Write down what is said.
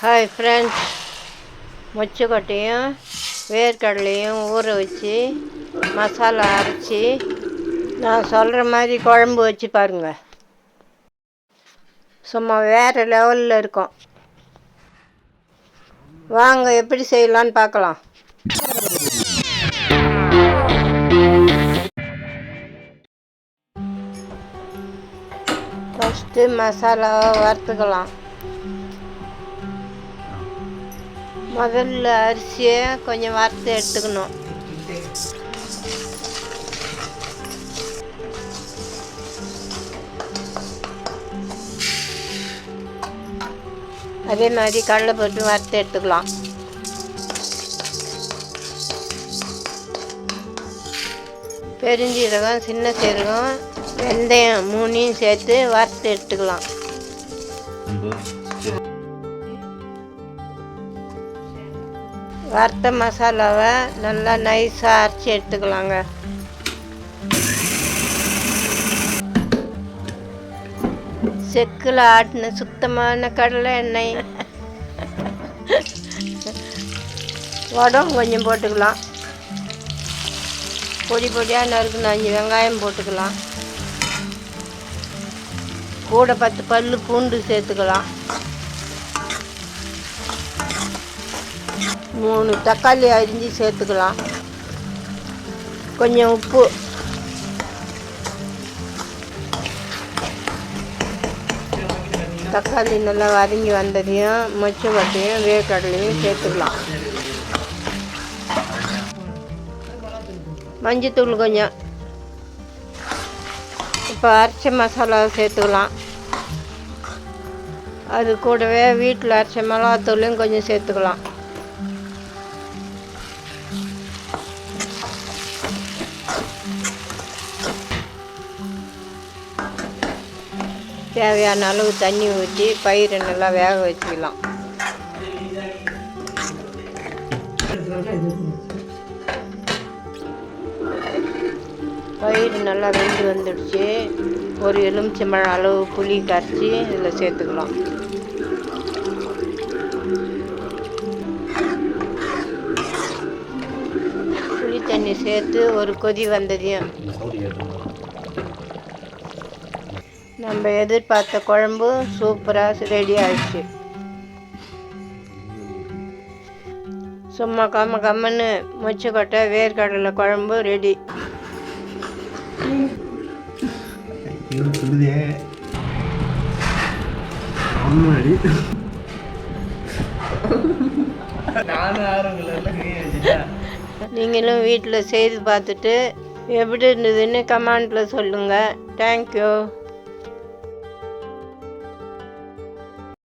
Hi friends மொச்சக்கொட்டையும் வேர்க்கடலையும் ஊற வச்சு மசாலா அரைச்சி நான் சொல்கிற மாதிரி குழம்பு வச்சு பாருங்க. சும்மா வேறு லெவலில் இருக்கும். வாங்க எப்படி செய்யலான்னு பார்க்கலாம். ஃபஸ்ட்டு மசாலாவை வறுத்துக்கலாம். முதல்ல அரிசியை கொஞ்சம் வறுத்து எடுத்துக்கணும். அதே மாதிரி கடலை போட்டு வறுத்து எடுத்துக்கலாம். பெருஞ்சீரகம் சின்ன சீரகம் வெந்தயம் மூணையும் சேர்த்து வறுத்து எடுத்துக்கலாம். வறுத்த மசாலாவை நல்லா நைஸாக அரைச்சி எடுத்துக்கலாங்க. செக்கில் ஆட்டின சுத்தமான கடலை எண்ணெய். உடம்பு கொஞ்சம் போட்டுக்கலாம். பொடி பொடியாக நறுக்கணும் அஞ்சு வெங்காயம் போட்டுக்கலாம். கூட பத்து பல் பூண்டு சேர்த்துக்கலாம். மூணு தக்காளி அரிஞ்சு சேர்த்துக்கலாம். கொஞ்சம் உப்பு. தக்காளி நல்லா வதங்கி வந்ததையும் மொச்சக்கொட்டையும் வேர்க்கடலையும் சேர்த்துக்கலாம். மஞ்சத்தூள் கொஞ்சம். இப்போ அரைச்ச மசாலா சேர்த்துக்கலாம். அது கூடவே வீட்டில் அரைச்ச மிளகாத்தூளையும் கொஞ்சம் சேர்த்துக்கலாம். தேவையான அளவு தண்ணி ஊற்றி பயிரை நல்லா வேக வச்சுக்கலாம். பயிர் நல்லா வெந்து வந்துடுச்சு. ஒரு எலுமிச்சம்பழம் அளவு புளி கரைச்சி இதில் சேர்த்துக்கலாம். புளி தண்ணி சேர்த்து ஒரு கொதி வந்ததையும் நம்ம எதிர்பார்த்த குழம்பு சூப்பராக ரெடி ஆயிடுச்சு. சும்மா கம்ம கம்மன்னு மொச்சக்கொட்டை வேர்க்கடலை குழம்பு ரெடி நீங்களும் வீட்டில் செய்து பார்த்துட்டு எப்படி இருந்ததுன்னு கமெண்ட்டில் சொல்லுங்கள் தேங்க்யூ